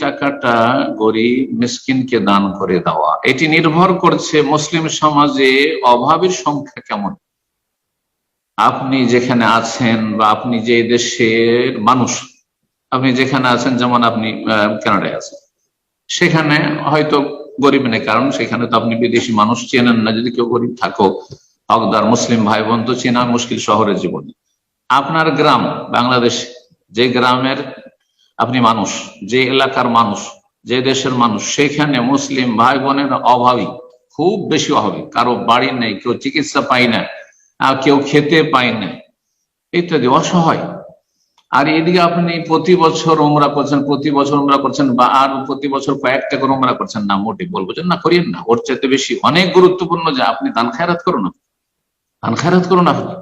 টাকাটা গরিব মিসকিনকে দান করে দেওয়া। এটি নির্ভর করছে মুসলিম সমাজে অভাবের সংখ্যা কেমন? আপনি যেখানে আছেন বা আপনি যে দেশের মানুষ, আপনি যেখানে আছেন, যেমন আপনি কানাডায় আছেন, সেখানে হয়তো গরিব নেই, কারণ সেখানে তো আপনি বিদেশি মানুষ চেনেন না। যদি কেউ গরিব থাকো, হকদার মুসলিম ভাই বোন তো চেনা মুশকিল শহরের জীবনে। আপনার গ্রাম, বাংলাদেশ, যে গ্রামের আপনি মানুষ, যে এলাকার মানুষ, যে দেশের মানুষ, সেখানে মুসলিম ভাই বোনের অভাবী খুব বেশি অভাবী কারও বাড়ি নেই, কেউ চিকিৎসা পায় না আর কেউ খেতে পায় না, ইত্যাদি, অসহায়। আর এদিকে আপনি প্রতি বছর ওমরা করছেন, প্রতি বছর ওমরা করছেন, বা আর প্রতি বছর কয়েকটা করে ওমরা করছেন, না মোটে বলব যে না, করিয়েন না। ওর চাইতে বেশি অনেক গুরুত্বপূর্ণ যে আপনি দান খায়রাত করুন। দান খায়রাত করুন আপনি।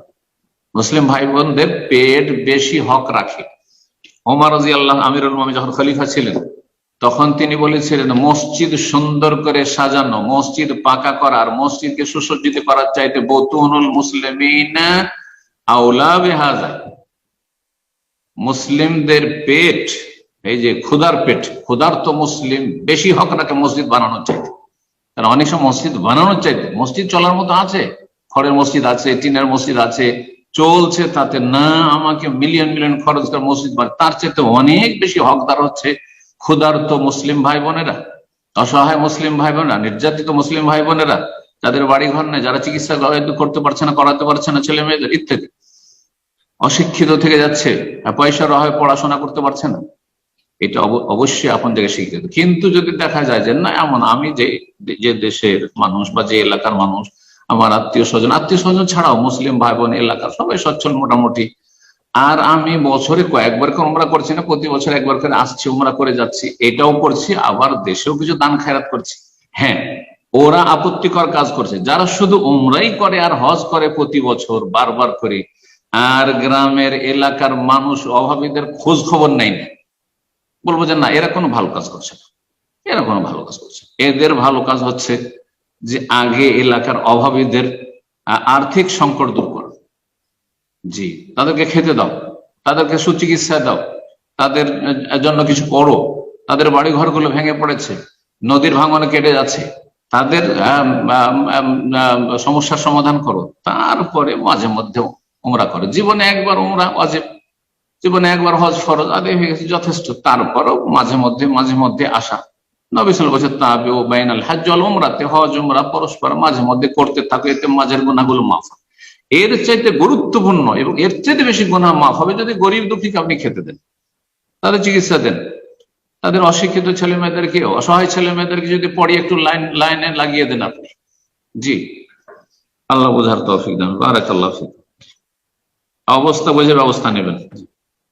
মুসলিম ভাই বোনদের পেট বেশি হক রাখে। ওমর রাজি আল্লাহ আমিরুল মামি যখন খলিফা ছিলেন, তখন তিনি বলেছিলেন, মসজিদ সুন্দর করে সাজানো, মসজিদ পাকা করা আর মসজিদকে সুসজ্জিত করার চাইতে বতুনুল বেহাজা। মুসলিমদের পেট, এই যে ক্ষুদার পেট ক্ষুদার তো মুসলিম বেশি হক রাখে মসজিদ বানানোর চাইতে। কারণ অনেক সময় মসজিদ বানানোর চাইতে, মসজিদ চলার মতো আছে, খড়ের মসজিদ আছে, টিনের মসজিদ আছে চলছে তাতে না আমাকে মিলিয়ন মিলিয়ন খরচ করে মসজিদ বানায়। তার চাইতে অনেক বেশি হকদার হচ্ছে ক্ষুধার্ত মুসলিম ভাই বোনেরা, অসহায় মুসলিম ভাই বোনেরা, নির্যাতিত মুসলিম ভাই বোনেরা, যাদের বাড়ি ঘর নেই, যারা চিকিৎসা করতে পারছে না, করাতে পারছে না, ছেলে মেয়েদের ইত্যাদি। অশিক্ষিত থেকে যাচ্ছে পয়সার অভাবে পড়াশোনা করতে পারছে না। এটা অব- অবশ্যই আপন থেকে শিখতে কিন্তু যদি দেখা যায় যে না, এমন আমি যে যে দেশের মানুষ বা যে এলাকার মানুষ আমার আত্মীয় স্বজন। আত্মীয় স্বজন ছাড়াও মুসলিম ভাই বোন এলাকার সবাই সচ্ছল মোটামুটি। আর আমি বছরে কয়েকবার করে উমরা করছি না, প্রতি বছর একবার করে আসছি, উমরা করে যাচ্ছি। এটাও করছি, আবার দেশেও কিছু দান খায়রাত করছি। হ্যাঁ ওরা আপত্তিকর কাজ করছে। যারা শুধু উমরাই করে আর হজ করে প্রতি বছর, বারবার করে, আর গ্রামের এলাকার মানুষ, অভাবীদের খোঁজ খবর নেই না। বলব যে না, এরা কোনো ভালো কাজ করছে না। এরা কোনো ভালো কাজ করছে এদের ভালো কাজ হচ্ছে যে আগে এলাকার অভাবীদের আর্থিক সংকট দূর করো। জি, তাদেরকে খেতে দাও, তাদেরকে সুচিকিৎসা দাও, তাদের জন্য কিছু করো, তাদের বাড়ি ঘরগুলো ভেঙে পড়েছে, নদীর ভাঙনে কেটে যাচ্ছে, তাদের সমস্যার সমাধান করো, তারপরে মাঝে মধ্যে উমরা করো। জীবনে একবার উমরা অজেব জীবনে একবার হজ ফরজ আদায় হয়ে গেছে, যথেষ্ট। তারপরও মাঝে মধ্যে মাঝে মধ্যে আসা। নবিসাল বছর তাবে ও বাইনাল হাজ উমরাতে হজ, উমরা পরস্পর মাঝে মধ্যে করতে থাকে এতে মাঝের গুণাগুলো মাফ এর চাইতে গুরুত্বপূর্ণ এবং এর চাইতে বেশি গুণা মাফ হবে যদি গরিব দুঃখীকে আপনি খেতে দেন, তাদের চিকিৎসা দেন। তাদের অশিক্ষিত ছেলে মেয়েদেরকে অসহায় ছেলে মেয়েদেরকে যদি পড়িয়ে একটু লাইন, লাইনে লাগিয়ে দেন আপনি। জি। আল্লাহ বোঝার তৌফিক দেন বারাকাল্লাহ ফিক। অবস্থা বুঝে ব্যবস্থা নেবেন।